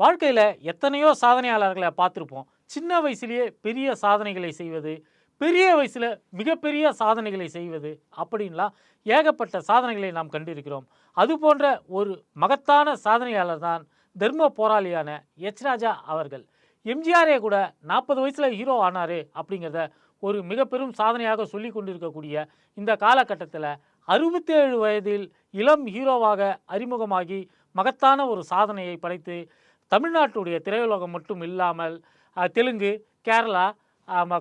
வாழ்க்கையில் எத்தனையோ சாதனையாளர்களை பார்த்துருப்போம். சின்ன வயசுலேயே பெரிய சாதனைகளை செய்வது பெரிய வயசில் மிகப்பெரிய சாதனைகளை செய்வது அப்படின்லாம் ஏகப்பட்ட சாதனைகளை நாம் கண்டிருக்கிறோம். அது போன்ற ஒரு மகத்தான சாதனையாளர் தான் தர்ம போராளியான எச் ராஜா அவர்கள். எம்ஜிஆரே கூட நாற்பது வயசில் ஹீரோ ஆனார் அப்படிங்கிறத ஒரு மிக பெரும் சாதனையாக சொல்லி கொண்டிருக்கக்கூடிய இந்த காலகட்டத்தில் அறுபத்தேழு வயதில் இளம் ஹீரோவாக அறிமுகமாகி மகத்தான ஒரு சாதனையை படைத்து தமிழ்நாட்டுடைய திரையுலகம் மட்டும் இல்லாமல் தெலுங்கு கேரளா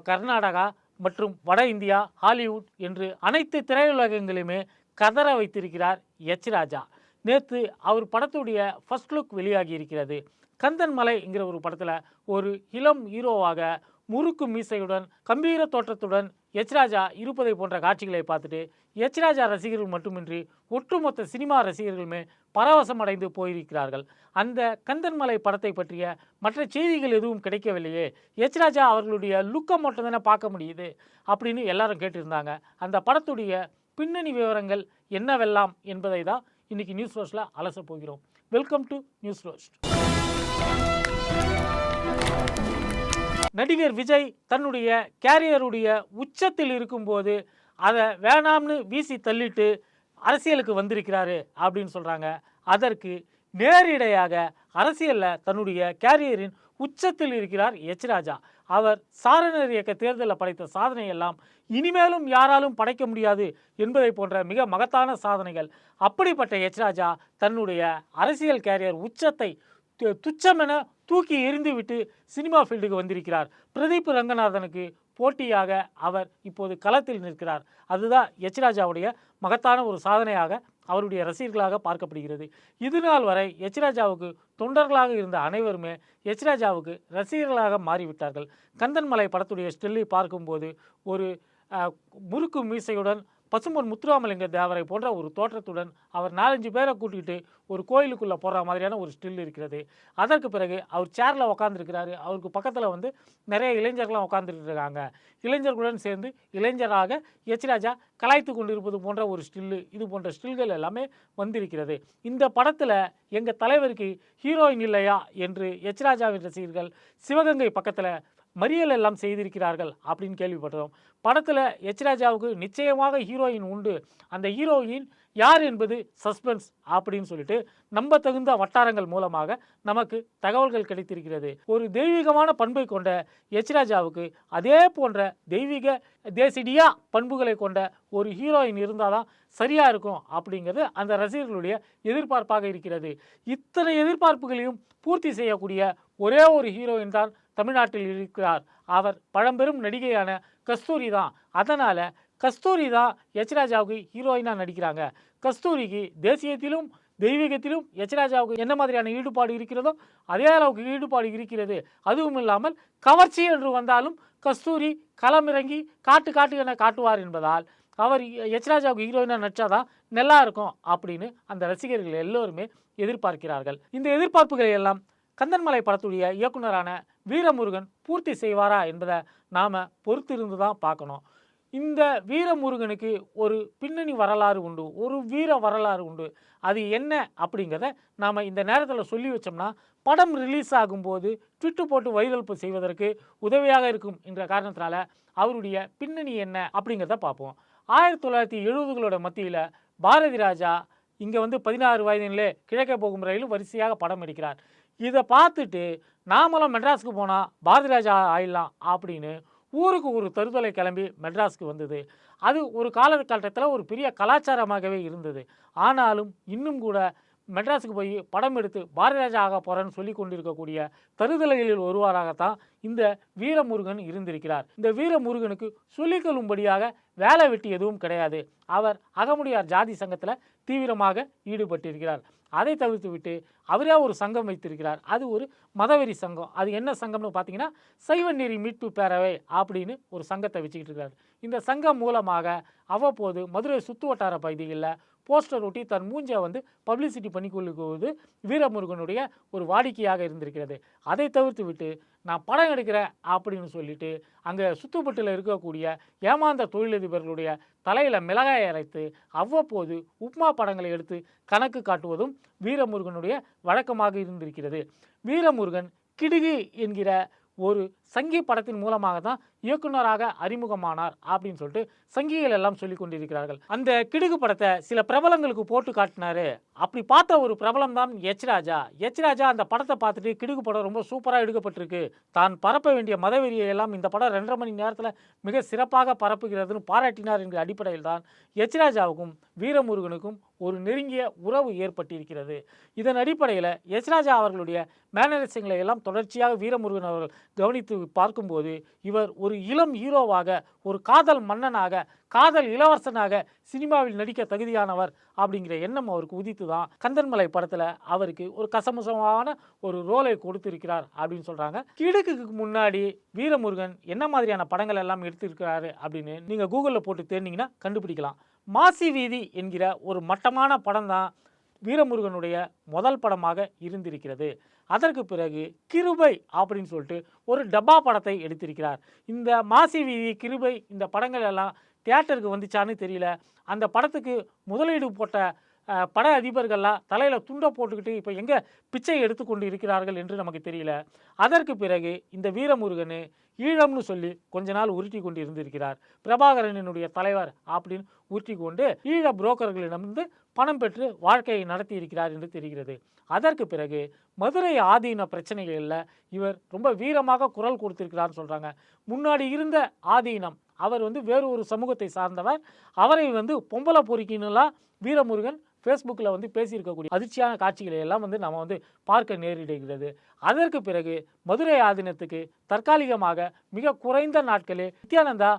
கர்நாடகா மற்றும் வட இந்தியா ஹாலிவுட் என்று அனைத்து திரையுலகங்களையுமே கதற வைத்திருக்கிறார் எச் ராஜா. நேற்று அவர் படத்துடைய ஃபர்ஸ்ட் லுக் வெளியாகி இருக்கிறது. கந்தன் மலைங்கிற ஒரு படத்தில் ஒரு இளம் ஹீரோவாக முறுக்கு மீசையுடன் கம்பீர தோற்றத்துடன் எச் ராஜா இருப்பதை போன்ற காட்சிகளை பார்த்துட்டு எச் ராஜா ரசிகர்கள் மட்டுமின்றி ஒட்டுமொத்த சினிமா ரசிகர்களுமே பரவசம் அடைந்து போயிருக்கிறார்கள். அந்த கந்தன்மலை படத்தை பற்றிய மற்ற செய்திகள் எதுவும் கிடைக்கவில்லையே. எச் ராஜா அவர்களுடைய லுக்கை மட்டும் தானே பார்க்க முடியுது அப்படின்னு எல்லாரும் கேட்டிருந்தாங்க. அந்த படத்துடைய பின்னணி விவரங்கள் என்னவெல்லாம் என்பதை தான் இன்னைக்கு நியூஸ் ரோஸ்டில் அலச போகிறோம். Welcome to news roast. நடிகர் விஜய் தன்னுடைய கேரியருடைய உச்சத்தில் இருக்கும்போது அதை வேணாம்னு வீசி தள்ளிட்டு அரசியலுக்கு வந்திருக்கிறாரு அப்படின்னு சொல்கிறாங்க அதற்கு நேரிடையாக அரசியலில் தன்னுடைய கேரியரின் உச்சத்தில் இருக்கிறார் எச் ராஜா. அவர் சாரணர் இயக்க தேர்தலில் படைத்த சாதனையெல்லாம் இனிமேலும் யாராலும் படைக்க முடியாது என்பதை போன்ற மிக மகத்தான சாதனைகள். அப்படிப்பட்ட எச் ராஜா தன்னுடைய அரசியல் கேரியர் உச்சத்தை து- துச்சமென தூக்கி எறிந்துவிட்டு சினிமா ஃபீல்டுக்கு வந்திருக்கிறார். பிரதீப் ரங்கநாதனுக்கு போட்டியாக அவர் இப்போது களத்தில் நிற்கிறார். அதுதான் யச்ராஜாவுடைய மகத்தான ஒரு சாதனையாக அவருடைய ரசிகர்களாக பார்க்கப்படுகிறது. இது நாள் வரை யச்ராஜாவுக்கு தொண்டர்களாக இருந்த அனைவருமே யச்ராஜாவுக்கு ரசிகர்களாக மாறிவிட்டார்கள். கந்தன்மலை படத்துடைய ஸ்டில்லை பார்க்கும்போது ஒரு முறுக்கு மீசையுடன் பசும்பொன் முத்துராமலிங்க தேவரை போன்ற ஒரு தோற்றத்துடன் அவர் நாலஞ்சு பேரை கூட்டிகிட்டு ஒரு கோயிலுக்குள்ளே போகிற மாதிரியான ஒரு ஸ்டில் இருக்கிறது. அதற்கு பிறகு அவர் சேரில் உட்காந்துருக்கிறாரு அவருக்கு பக்கத்தில் வந்து நிறைய இளைஞர்கள்லாம் உட்காந்துட்டு இருக்காங்க இளைஞர்களுடன் சேர்ந்து இளைஞராக யச்ராஜா கலாய்த்து கொண்டிருப்பது போன்ற ஒரு ஸ்டில்லு இது போன்ற ஸ்டில்கள் எல்லாமே வந்திருக்கிறது. இந்த படத்தில் எங்கள் தலைவருக்கு ஹீரோயின் இல்லையா என்று எச்ராஜாவின் ரசிகர்கள் சிவகங்கை பக்கத்தில் மறியல் எல்லாம் செய்திருக்கிறார்கள் அப்படின்னு கேள்விப்பட்டோம். படத்தில் எச்ராஜாவுக்கு நிச்சயமாக ஹீரோயின் உண்டு. அந்த ஹீரோயின் யார் என்பது சஸ்பென்ஸ் அப்படின்னு சொல்லிட்டு நம்ப தகுந்த வட்டாரங்கள் மூலமாக நமக்கு தகவல்கள் கிடைத்திருக்கிறது. ஒரு தெய்வீகமான பண்பை கொண்ட யச்ராஜாவுக்கு அதே போன்ற தெய்வீக தேசிடியா பண்புகளை கொண்ட ஒரு ஹீரோயின் இருந்தால் தான் சரியாக இருக்கும் அப்படிங்கிறது அந்த ரசிகர்களுடைய எதிர்பார்ப்பாக இருக்கிறது. இத்தனை எதிர்பார்ப்புகளையும் பூர்த்தி செய்யக்கூடிய ஒரே ஒரு ஹீரோயின் தான் தமிழ்நாட்டில் இருக்கிறார். அவர் பழம்பெரும் நடிகையான கஸ்தூரி தான் அதனால் கஸ்தூரி தான் யச்ராஜாவுக்கு ஹீரோயினாக நடிக்கிறாங்க. கஸ்தூரிக்கு தேசியத்திலும் தெய்வீகத்திலும் எச் ராஜாவுக்கு என்ன மாதிரியான ஈடுபாடு இருக்கிறதோ அதே அளவுக்கு ஈடுபாடு இருக்கிறது. அதுவும் இல்லாமல் கவர்ச்சி என்று வந்தாலும் கஸ்தூரி களமிறங்கி காட்டு காட்டு என காட்டுவார் என்பதால் அவர் யச்ராஜாவுக்கு ஹீரோயினாக நடிச்சாதான் நல்லா இருக்கும் அப்படின்னு அந்த ரசிகர்கள் எல்லோருமே எதிர்பார்க்கிறார்கள். இந்த எதிர்பார்ப்புகளை எல்லாம் கந்தன்மலை படத்துடைய இயக்குனரான வீரமுருகன் பூர்த்தி செய்வாரா என்பதை நாம் பொறுத்திருந்து தான் பார்க்கணும். இந்த வீரமுருகனுக்கு ஒரு பின்னணி வரலாறு உண்டு ஒரு வீர வரலாறு உண்டு. அது என்ன அப்படிங்கிறத நாம் இந்த நேரத்தில் சொல்லி வச்சோம்னா படம் ரிலீஸ் ஆகும்போது ட்விட்டு போட்டு வைரல் செய்வதற்கு உதவியாக இருக்கும் என்ற காரணத்தினால அவருடைய பின்னணி என்ன அப்படிங்கிறத பார்ப்போம். ஆயிரத்தி தொள்ளாயிரத்தி எழுபதுகளோட மத்தியில் பாரதி ராஜா இங்கே வந்து பதினாறு வயதினிலே கிழக்கே போகும் ரயிலும் வரிசையாக படம் எடுக்கிறார். இதை பார்த்துட்டு நாமளும் மெட்ராஸுக்கு போனால் பாரதி ராஜா ஆயிடலாம் அப்படின்னு ஊருக்கு ஒரு தருதலை கிளம்பி மெட்ராஸ்க்கு வந்தது. அது ஒரு காலகட்டத்தில் ஒரு பெரிய கலாச்சாரமாகவே இருந்தது. ஆனாலும் இன்னும் கூட மெட்ராஸுக்கு போய் படம் எடுத்து பாரதிராஜா ஆக போகிறேன்னு சொல்லி கொண்டிருக்கக்கூடிய தருதலைகளில் ஒருவராகத்தான் இந்த வீரமுருகன் இருந்திருக்கிறார். இந்த வீரமுருகனுக்கு சொல்லிக்கொள்ளும்படியாக வேலை வெட்டி எதுவும் கிடையாது. அவர் அகமுடியார் ஜாதி சங்கத்தில் தீவிரமாக ஈடுபட்டிருக்கிறார். அதை தவிர்த்து விட்டு அவரே ஒரு சங்கம் வைத்திருக்கிறார். அது ஒரு மதவெறி சங்கம். அது என்ன சங்கம்னு பார்த்தீங்கன்னா சைவ நெறி மீட்பு பேரவை அப்படின்னு ஒரு சங்கத்தை வச்சுக்கிட்டு இருக்கிறார் இந்த சங்கம் மூலமாக அவ்வப்போது மதுரை சுற்று வட்டார பகுதிகளில் போஸ்டர் ஒட்டி தன் மூஞ்சை வந்து பப்ளிசிட்டி பண்ணி கொள்ளுவது வீரமுருகனுடைய ஒரு வாடிக்கையாக இருந்திருக்கிறது. அதை தவிர்த்து விட்டு நான் படம் எடுக்கிறேன் அப்படின்னு சொல்லிட்டு அங்கே சுத்துப்பட்டில் இருக்கக்கூடிய ஏமாந்த தொழிலதிபர்களுடைய தலையில் மிளகாய் அரைத்து அவ்வப்போது உப்மா படங்களை எடுத்து கணக்கு காட்டுவதும் வீரமுருகனுடைய வழக்கமாக இருந்திருக்கிறது. வீரமுருகன் கிடுகு என்கிற ஒரு சங்கி படத்தின் மூலமாக தான் இயக்குனராக அறிமுகமானார் அப்படின்னு சொல்லிட்டு சங்கிகள் எல்லாம் சொல்லி கொண்டிருக்கிறார்கள். அந்த கிடுகு படத்தை சில பிரபலங்களுக்கு போட்டு காட்டினாரு. அப்படி பார்த்த ஒரு பிரபலம் தான் எச் ராஜா. எச் ராஜா அந்த படத்தை பார்த்துட்டு கிடுகு படம் ரொம்ப சூப்பராக எடுக்கப்பட்டிருக்கு. தான் பரப்ப வேண்டிய மதவெறியை எல்லாம் இந்த படம் ரெண்டரை மணி நேரத்தில் மிக சிறப்பாக பரப்புகிறதுன்னு பாராட்டினார் என்கிற அடிப்படையில் தான் எச் ராஜாவுக்கும் வீரமுருகனுக்கும் ஒரு நெருங்கிய உறவு ஏற்பட்டிருக்கிறது. இதன் அடிப்படையில் எச் ராஜா அவர்களுடைய மேனரிசங்களை எல்லாம் தொடர்ச்சியாக வீரமுருகன் அவர்கள் கவனித்து பார்க்கும்போது இவர் ஒரு இளம் ஹீரோவாக ஒரு காதல் மன்னனாக காதல் இளவரசனாக சினிமாவில் நடிக்க தகுதியானவர் அப்படிங்கிற எண்ணம் அவருக்கு உதித்து தான் கந்தன்மலை படத்தில் அவருக்கு ஒரு கசமுசமான ஒரு ரோலை கொடுத்திருக்கிறார் அப்படின்னு சொல்கிறாங்க கிடுக்குக்கு முன்னாடி வீரமுருகன் என்ன மாதிரியான படங்கள் எல்லாம் எடுத்திருக்கிறாரு அப்படின்னு நீங்கள் கூகுளில் போட்டு தேடினீங்கன்னா கண்டுபிடிக்கலாம். மாசி வீதி என்கிற ஒரு மட்டமான படம் தான் வீரமுருகனுடைய முதல் படமாக இருந்திருக்கிறது. அதற்கு பிறகு கிருபை அப்படின்னு சொல்லிட்டு ஒரு டப்பா படத்தை எடுத்திருக்கிறார். இந்த மாசி வீதி கிருபை இந்த படங்கள் எல்லாம் தியேட்டருக்கு வந்துச்சான்னு தெரியல. அந்த படத்துக்கு முதலீடு போட்ட பட அதிபர்கள்லாம் தலையில் துண்டை போட்டுக்கிட்டு இப்போ எங்கே பிச்சை எடுத்துக்கொண்டு இருக்கிறார்கள் என்று நமக்கு தெரியல. அதற்கு பிறகு இந்த வீரமுருகன் ஈழம்னு சொல்லி கொஞ்ச நாள் உருட்டி கொண்டு இருந்திருக்கிறார் பிரபாகரனினுடைய தலைவர் அப்படின்னு உருட்டி கொண்டு ஈழ புரோக்கர்களிடமிருந்து பணம் பெற்று வாழ்க்கையை நடத்தி இருக்கிறார் என்று தெரிகிறது. அதற்கு பிறகு மதுரை ஆதீன பிரச்சனைகளில் இவர் ரொம்ப வீரமாக குரல் கொடுத்திருக்கிறார்னு சொல்கிறாங்க முன்னாடி இருந்த ஆதீனம் அவர் வந்து வேறு ஒரு சமூகத்தை சார்ந்தவர். அவரை வந்து பொம்பளை பொறுக்கின்னுலாம் வீரமுருகன் ஃபேஸ்புக்கில் வந்து பேசியிருக்கக்கூடிய அதிர்ச்சியான காட்சிகளை எல்லாம் வந்து நம்ம வந்து பார்க்க நேரிடுகிறது. அதற்கு பிறகு மதுரை ஆதீனத்துக்கு தற்காலிகமாக மிக குறைந்த நாட்களே நித்யானந்தா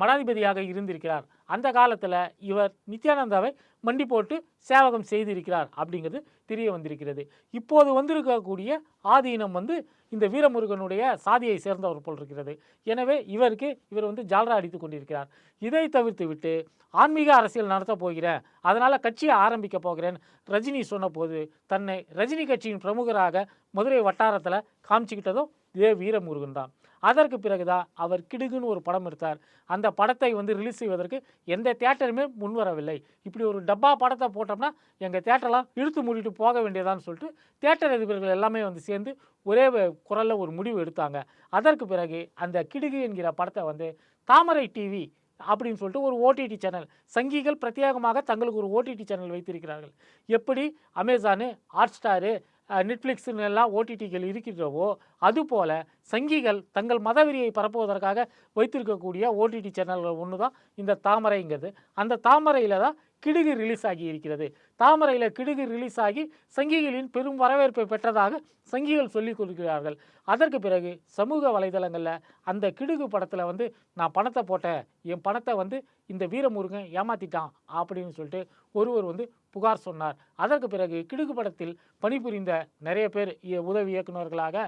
மடாதிபதியாக இருந்திருக்கிறார். அந்த காலத்தில் இவர் நித்யானந்தாவை மண்டி போட்டு சேவகம் செய்திருக்கிறார் அப்படிங்கிறது தெரிய வந்திருக்கிறது. இப்போது வந்திருக்கக்கூடிய ஆதீனம் வந்து இந்த வீரமுருகனுடைய சாதியை சேர்ந்தவர் போல் இருக்கிறது. எனவே இவருக்கு இவர் வந்து ஜால்ரா அடித்து கொண்டிருக்கிறார். இதை தவிர்த்து விட்டு ஆன்மீக அரசியல் நடத்தப் போகிறேன் அதனால் கட்சியை ஆரம்பிக்க போகிறேன் ரஜினி சொன்னபோது தன்னை ரஜினி கட்சியின் பிரமுகராக மதுரை வட்டாரத்தில் காமிச்சிக்கிட்டதும் இதே வீரமுருகன் தான். அதற்கு பிறகுதான் அவர் கிடுகுன்னு ஒரு படம் எடுத்தார். அந்த படத்தை வந்து ரிலீஸ் செய்வதற்கு எந்த தேட்டருமே முன்வரவில்லை. இப்படி ஒரு டப்பா படத்தை போட்டோம்னா எங்கள் தேட்டரெலாம் இழுத்து மூடிட்டு போக வேண்டியதான்னு சொல்லிட்டு தேட்டர் அதிபர்கள் எல்லாமே வந்து சேர்ந்து ஒரே குரலில் ஒரு முடிவு எடுத்தாங்க. அதற்கு பிறகு அந்த கிடுகு என்கிற படத்தை வந்து தாமரை டிவி அப்படின்னு சொல்லிட்டு ஒரு ஓடிடி சேனல் சங்கிகள் பிரத்யேகமாக தங்களுக்கு ஒரு ஓடிடி சேனல் வைத்திருக்கிறார்கள். எப்படி? அமேசானு ஹாட் ஸ்டாரு நெட்ஃப்ளிக்ஸ்னு எல்லாம் ஓடிடிகள் இருக்கின்றவோ அதுபோல் சங்கிகள் தங்கள் மதவெறியை பரப்புவதற்காக வைத்திருக்கக்கூடிய ஓடிடி சேனல்கள் ஒன்று தான் இந்த தாமரைங்கிறது. அந்த தாமரையில் தான் கிடுகு ரிலீஸ் ஆகி இருக்கிறது. தாமரையில் கிடுகு ரிலீஸ் ஆகி சங்கிகளின் பெரும் வரவேற்பை பெற்றதாக சங்கிகள் சொல்லிக் கொடுக்கிறார்கள் அதற்கு பிறகு சமூக வலைதளங்களில் அந்த கிடுகு படத்தில் வந்து நான் பணத்தை போட்டேன். என் பணத்தை வந்து இந்த வீரமுருகன் ஏமாத்திட்டான் அப்படின்னு சொல்லிட்டு ஒருவர் வந்து புகார் சொன்னார். அதற்கு பிறகு கிடுகு படத்தில் பணிபுரிந்த நிறைய பேர் உதவி இயக்குநர்களாக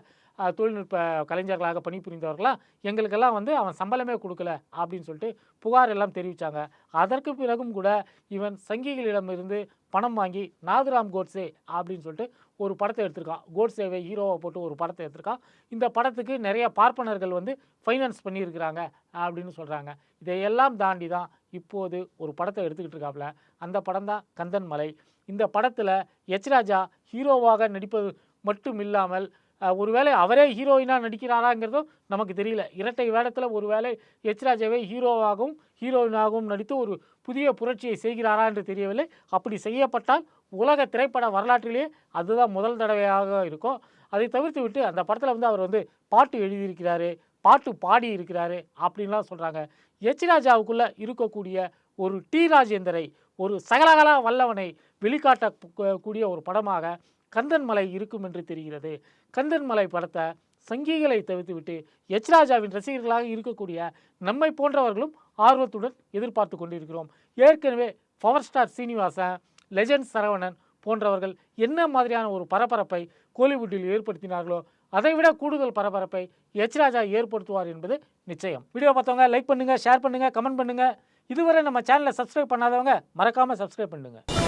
தொழில்நுட்ப கலைஞர்களாக பணிபுரிந்தவர்களாம் எங்களுக்கெல்லாம் வந்து அவன் சம்பளமே கொடுக்கல அப்படின்னு சொல்லிட்டு புகார் எல்லாம் தெரிவித்தாங்க அதற்கு பிறகும் கூட இவன் சங்கிகளிடமிருந்து பணம் வாங்கி நாதுராம் கோட்ஸே அப்படின்னு சொல்லிட்டு ஒரு படத்தை எடுத்திருக்கான். கோட்ஸேவை ஹீரோவை போட்டு ஒரு படத்தை எடுத்திருக்கான். இந்த படத்துக்கு நிறைய பார்ப்பனர்கள் வந்து ஃபைனான்ஸ் பண்ணியிருக்கிறாங்க அப்படின்னு சொல்கிறாங்க இதையெல்லாம் தாண்டி தான் இப்போது ஒரு படத்தை எடுத்துக்கிட்டு இருக்காப்புல. அந்த படம் தான் கந்தன் மலை. இந்த படத்தில் எச் ராஜா ஹீரோவாக நடிப்பது மட்டும் இல்லாமல் ஒருவேளை அவரே ஹீரோயினாக நடிக்கிறாராங்கிறதும் நமக்கு தெரியல. இரட்டை வேடத்தில் ஒருவேளை எச் ஹீரோவாகவும் ஹீரோயினாகவும் நடித்து ஒரு புதிய புரட்சியை செய்கிறாரா என்று தெரியவில்லை. அப்படி செய்யப்பட்டால் உலக திரைப்பட வரலாற்றிலேயே அதுதான் முதல் தடவையாக இருக்கும். அதை தவிர்த்து விட்டு அந்த படத்தில் வந்து அவர் வந்து பாட்டு எழுதியிருக்கிறாரு பாட்டு பாடி இருக்கிறாரு அப்படின்லாம் சொல்கிறாங்க எச்ராஜாவுக்குள்ளே இருக்கக்கூடிய ஒரு டி ராஜேந்தரை ஒரு சகலகலா வல்லவனை வெளிக்காட்டக்கூடிய ஒரு படமாக கந்தன்மலை இருக்கும் என்று தெரிகிறது. கந்தன்மலை படத்தை சங்கிகளை தவிர்த்துவிட்டு எச் ராஜாவின் ரசிகர்களாக இருக்கக்கூடிய நம்மை போன்றவர்களும் ஆர்வத்துடன் எதிர்பார்த்து கொண்டிருக்கிறோம். ஏற்கனவே power star Srinivasan legend Saravanan போன்றவர்கள் என்ன மாதிரியான ஒரு பரபரப்பை கோலிவுட்டில் ஏற்படுத்தினார்களோ அதைவிட கூடுதல் பரபரப்பை எச் ராஜா ஏற்படுத்துவார் என்பது நிச்சயம். வீடியோ பார்த்தவங்க லைக் பண்ணுங்கள் ஷேர் பண்ணுங்கள் கமெண்ட் பண்ணுங்கள் இதுவரை நம்ம சேனலை சப்ஸ்கிரைப் பண்ணாதவங்க மறக்காமல் சப்ஸ்கிரைப் பண்ணுங்கள்